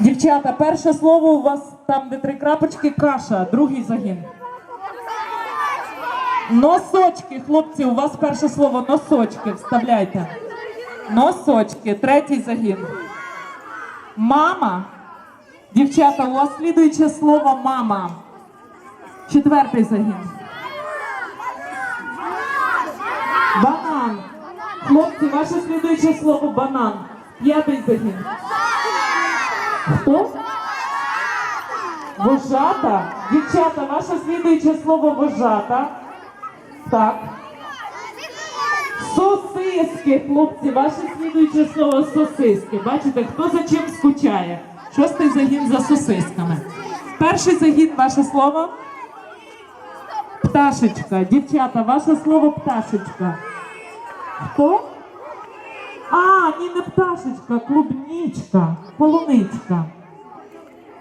Дівчата, перше слово у вас там, де три крапочки, каша, другий загін. Носочки, хлопці, у вас перше слово носочки. Вставляйте. Носочки, третій загін. Мама. Дівчата, у вас слідуюче слово мама. Четвертий загін. Банан. Хлопці, ваше слідуюче слово банан. П'ятий загін. Хто? Вожата. Дівчата, ваше слідуюче слово вожата. Так. Сосиски, хлопці, ваше слідуюче слово сосиски. Бачите, хто за чим скучає? Шостий загін за сосисками. Перший загін, ваше слово. Пташечка. Дівчата, ваше слово пташечка. Хто? А, ні, не пташечка, клубнічка, полуничка.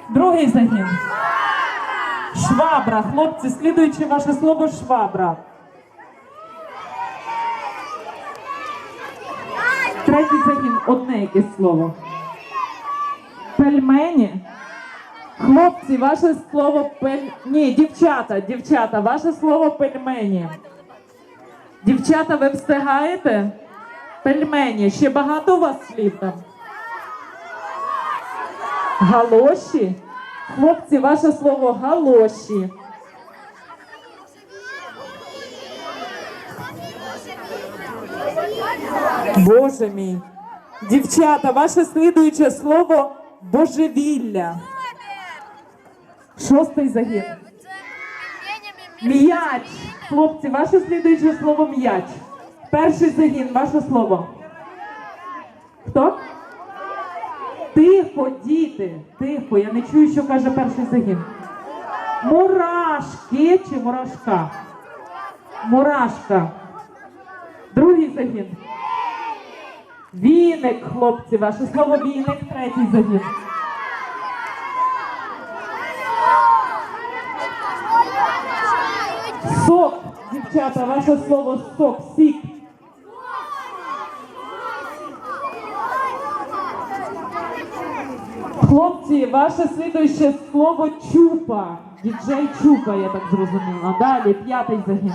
Другий загін. Швабра. Хлопці, слідуючи ваше слово швабра. Третій загін одне якесь слово. Пельмені. Хлопці, ваше слово пель... Ні, дівчата, дівчата, ваше слово пельмені. Дівчата, ви встигаєте? Пельмені. Ще багато у вас слів там? Галоші? Хлопці, ваше слово галоші. Боже мій. Дівчата, ваше слідуюче слово божевілля. Шостий загін. М'яч. Хлопці, ваше слідуюче слово м'яч. Перший загін, ваше слово. Хто? Тихо, діти, тихо. Я не чую, що каже перший загін. Мурашки чи мурашка? Мурашка. Другий загін. Віник, хлопці, ваше слово віник, третій загін. Сок, дівчата, ваше слово сок, сік. Хлопці, ваше слідуюче слово чупа. Діджей чупа, я так зрозуміла. Далі, п'ятий загін.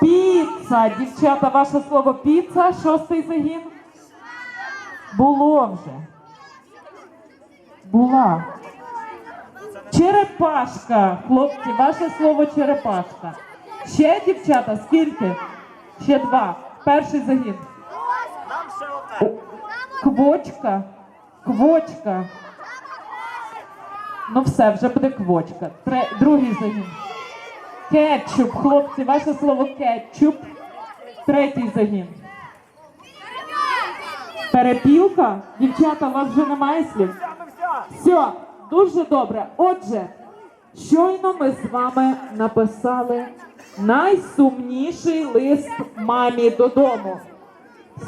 Піца, дівчата, ваше слово піца, шостий загін. Було вже. Була. Черепашка, хлопці, ваше слово черепашка. Ще дівчата, скільки? Ще два. Перший загін. Квочка. Квочка. Ну все, вже буде квочка. Тре... Другий загін. Кетчуп, хлопці, ваше слово кетчуп. Третій загін. Перепілка? Дівчата, у вас вже немає слів? Все, дуже добре. Отже, щойно ми з вами написали найсумніший лист мамі додому.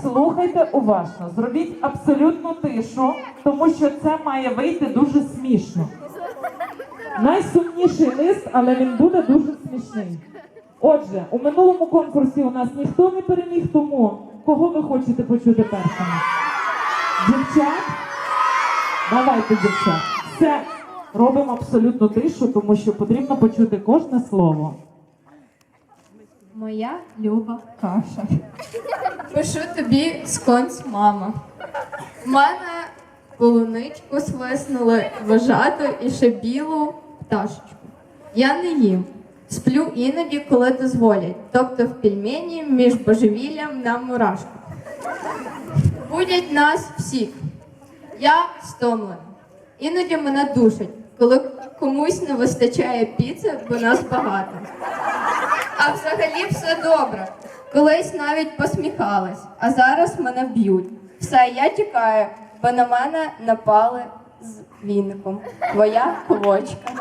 Слухайте уважно, зробіть абсолютну тишу, тому що це має вийти дуже смішно. Найсумніший лист, але він буде дуже смішний. Отже, у минулому конкурсі у нас ніхто не переміг, тому кого ви хочете почути першими? Дівчат? Давайте, дівчат. Все, робимо абсолютну тишу, тому що потрібно почути кожне слово. Моя люба каша. Пишу тобі сконць, мама. В мене полуничку свиснули, вожату і ще білу пташечку. Я не їм. Сплю іноді, коли дозволять. Тобто в пельмені між божевіллям на мурашку. Будять нас всіх. Я стомлена. Іноді мене душать, коли комусь не вистачає піци, бо нас багато. А взагалі все добре. Колись навіть посміхалась, а зараз мене б'ють. Все, я тікаю, бо на мене напали з віником. Твоя квочка.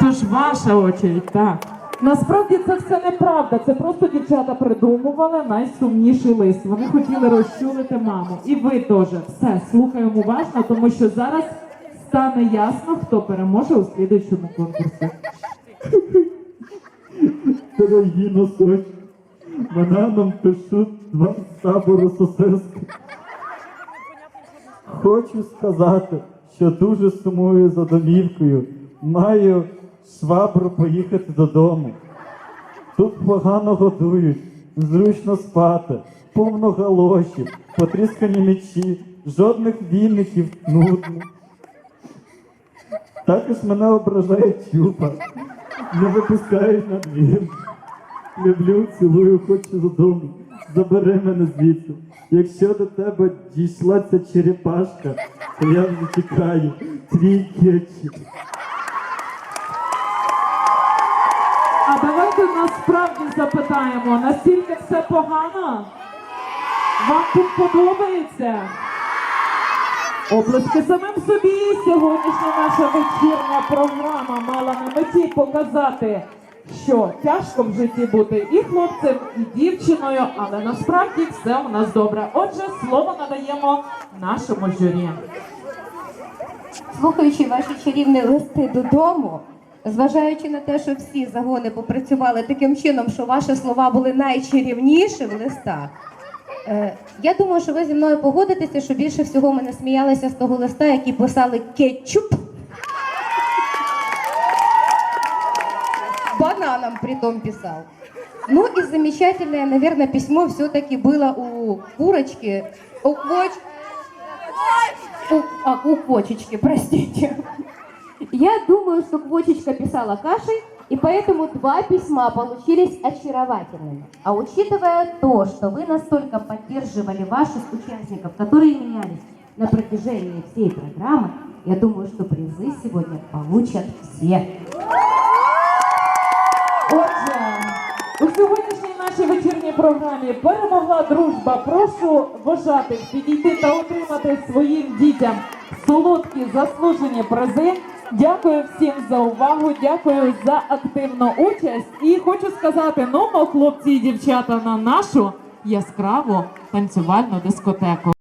Тож ваша очередь, так. Насправді це все неправда. Це просто дівчата придумували найсумніший лист. Вони хотіли розчулити маму. І ви теж. Все, слухаємо уважно, тому що зараз стане ясно, хто переможе у слідуючому конкурсі. Дорогі носочки, бананом пишуть два табору сосиски. Хочу сказати, що дуже сумую за домівкою. Маю швабру поїхати додому. Тут погано годують, зручно спати, повно галоші, потріскані мечі, жодних віників, нудно. Також мене ображає чупа, не випускають на двір. Люблю, цілую, хочу додому. Забери мене звідси. Якщо до тебе дійшла ця черепашка, то я вже чекаю твій кетчуп. А давайте насправді запитаємо, настільки все погано? Вам тут подобається? Оплески самим собі. Сьогоднішня наша вечірня програма мала на меті показати, що тяжко в житті бути і хлопцем, і дівчиною, але насправді все у нас добре. Отже, слово надаємо нашому журі. Слухаючи ваші чарівні листи додому, зважаючи на те, що всі загони попрацювали таким чином, що ваші слова були найчарівніші в листах. е, Я думаю, що ви зі мною погодитеся, що більше всього ми не сміялися з того листа, який писали кетчуп. Бананом притом писал. Ну и замечательное, наверное, письмо все-таки было у курочки, у квоч... У, а, у квочечки, простите. Я думаю, что квочечка писала кашей, и поэтому два письма получились очаровательными. А учитывая то, что вы настолько поддерживали ваших участников, которые менялись на протяжении всей программы, я думаю, что призы сегодня получат все. Отже, у сьогоднішній нашій вечірній програмі перемогла дружба. Прошу вважати, підійти та отримати своїм дітям солодкі заслужені призи. Дякую всім за увагу, дякую за активну участь. І хочу сказати, ну, хлопці і дівчата, на нашу яскраву танцювальну дискотеку.